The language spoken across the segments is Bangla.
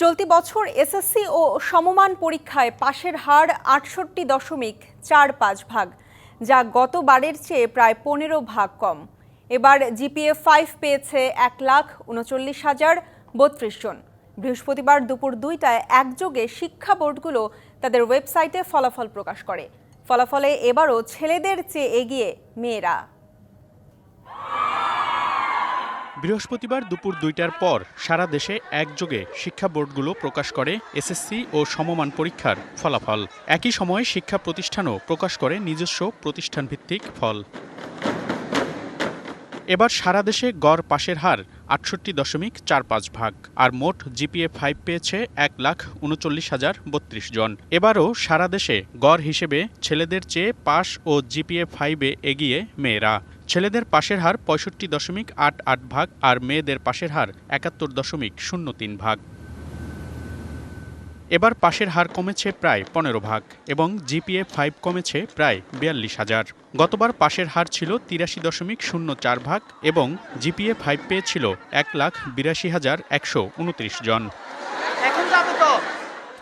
চলতি বছর এসএসসি ও সমমান পরীক্ষায় পাশের হার আটষট্টি দশমিক চার পাঁচ ভাগ, যা গতবারের চেয়ে প্রায় পনেরো ভাগ কম। এবার জিপিএ ফাইভ পেয়েছে এক লাখ উনচল্লিশ হাজার বত্রিশ জন। বৃহস্পতিবার দুপুর দুইটায় একযোগে শিক্ষা বোর্ডগুলো তাদের ওয়েবসাইটে ফলাফল প্রকাশ করে। ফলাফলে এবারও ছেলেদের চেয়ে এগিয়ে মেয়েরা। বৃহস্পতিবার দুপুর দুইটার পর সারা দেশে একযোগে শিক্ষা বোর্ডগুলো প্রকাশ করে এসএসসি ও সমমান পরীক্ষার ফলাফল। একই সময়ে শিক্ষা প্রতিষ্ঠানও প্রকাশ করে নিজস্ব প্রতিষ্ঠান ভিত্তিক ফল। এবার সারা দেশে গড় পাশের হার আটষট্টি দশমিক চার পাঁচ ভাগ, আর মোট জিপিএ ফাইভ পেয়েছে এক লাখ উনচল্লিশ হাজার বত্রিশ জন। এবারও সারা দেশে গড় হিসেবে ছেলেদের চেয়ে পাশ ও জিপিএ ফাইভে এগিয়ে মেয়েরা। ছেলেদের পাশের হার পঁয়ষট্টি দশমিক আট আট ভাগ আর মেয়েদের পাশের হার একাত্তর দশমিক শূন্য তিন ভাগ। এবার পাশের হার কমেছে প্রায় পনেরো ভাগ এবং জিপিএ ফাইভ কমেছে প্রায় বিয়াল্লিশ হাজার। গতবার পাশের হার ছিল তিরাশি দশমিক শূন্য চার ভাগ এবং জিপিএ ফাইভ পেয়েছিল এক লাখ বিরাশি হাজার একশো উনত্রিশ জন।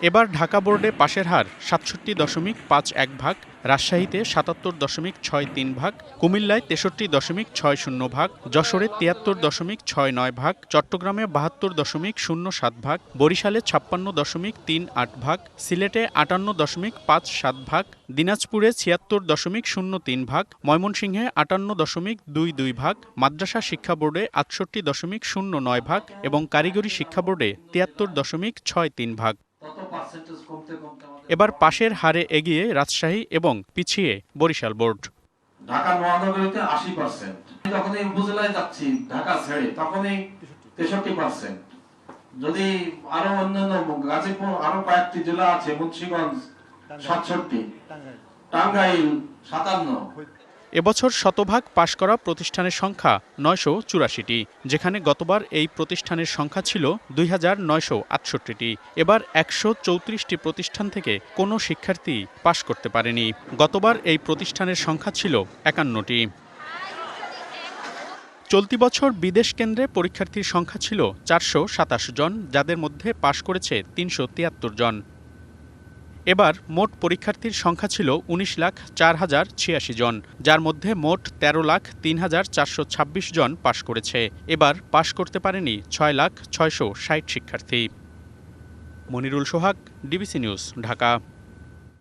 এবার ঢাকা বোর্ডে পাশের হার সাতষট্টি দশমিক পাঁচ এক ভাগ, রাজশাহীতে সাতাত্তর দশমিক ছয় তিন ভাগ, কুমিল্লায় তেষট্টি দশমিক ছয় শূন্য ভাগ, যশোরে তিয়াত্তর দশমিক ছয় নয় ভাগ, চট্টগ্রামে বাহাত্তর দশমিক শূন্য সাত ভাগ, বরিশালে ছাপ্পান্ন দশমিক তিন আট ভাগ, সিলেটে আটান্ন দশমিক পাঁচ সাত ভাগ, দিনাজপুরে ছিয়াত্তর দশমিক শূন্য তিন ভাগ, ময়মনসিংহে আটান্ন দশমিক দুই দুই ভাগ, মাদ্রাসা শিক্ষা বোর্ডে আটষট্টি দশমিক শূন্য নয় ভাগ এবং কারিগরি শিক্ষা বোর্ডে তিয়াত্তর দশমিক ছয় তিন ভাগ। এবার পাশের হারে এগিয়ে রাজশাহী এবং পিছিয়ে বরিশাল বোর্ড। ঢাকা মহানগরীতে আশি পার্সেন্ট যখনই উপজেলায় যাচ্ছি ঢাকা ছেড়ে তখনই তেষট্টি পার্সেন্ট যদি আরও অন্যান্য গাজীপুর আরও কয়েকটি জেলা আছে মুন্সিগঞ্জ সাতষট্টি টাঙ্গাইল সাতান্ন। এবছর শতভাগ পাশ করা প্রতিষ্ঠানের সংখ্যা নয়শো চুরাশিটি, যেখানে গতবার এই প্রতিষ্ঠানের সংখ্যা ছিল দুই হাজার নয়শো আটষট্টিটি। এবার একশো চৌত্রিশটি প্রতিষ্ঠান থেকে কোনো শিক্ষার্থী পাশ করতে পারেনি। গতবার এই প্রতিষ্ঠানের সংখ্যা ছিল একান্নটি। চলতি বছর বিদেশ কেন্দ্রে পরীক্ষার্থীর সংখ্যা ছিল চারশো সাতাশ জন, যাদের মধ্যে পাশ করেছে তিনশো তিয়াত্তর জন। এবার মোট পরীক্ষার্থীর সংখ্যা ছিল উনিশ লাখ চার হাজার ছিয়াশি জন, যার মধ্যে মোট তেরো লাখ তিন হাজার চারশো ছাব্বিশ জন পাশ করেছে। এবার পাশ করতে পারেনি ছয় লাখ ছয়শো ষাট শিক্ষার্থী। Monirul Sohag, DBC news, Dhaka.